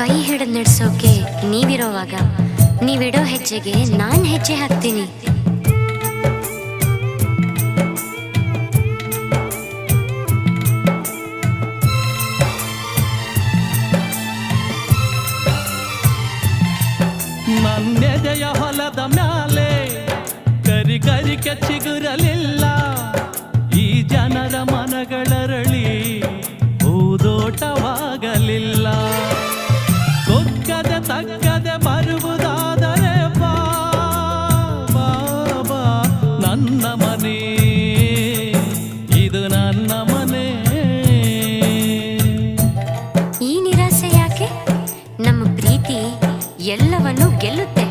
ಕೈ ಹಿಡಿದು ನಡೆಸೋಕೆ ನೀವಿರೋವಾಗ, ನೀವಿಡೋ ಹೆಜ್ಜೆಗೆ ನಾನು ಹೆಜ್ಜೆ ಹಾಕ್ತೀನಿ. ನನ್ನೆದೆಯ ಹೊಲದ ಮ್ಯಾಲೆ ಕರಿ ಕರಿಕೆ ಚಿಗುರಲಿಲ್ಲ. ಈ ಜನರ ಮನಗಳರಳಿ ಹೂದೋಟವಾಗಲಿಲ್ಲ. ನನ್ನ ಮನೆ. ಇದು ನನ್ನ ಮನೆ. ಈ ನಿರಾಸೆ ಯಾಕೆ? ನಮ್ಮ ಪ್ರೀತಿ ಎಲ್ಲವನ್ನೂ ಗೆಲ್ಲುತ್ತೆ.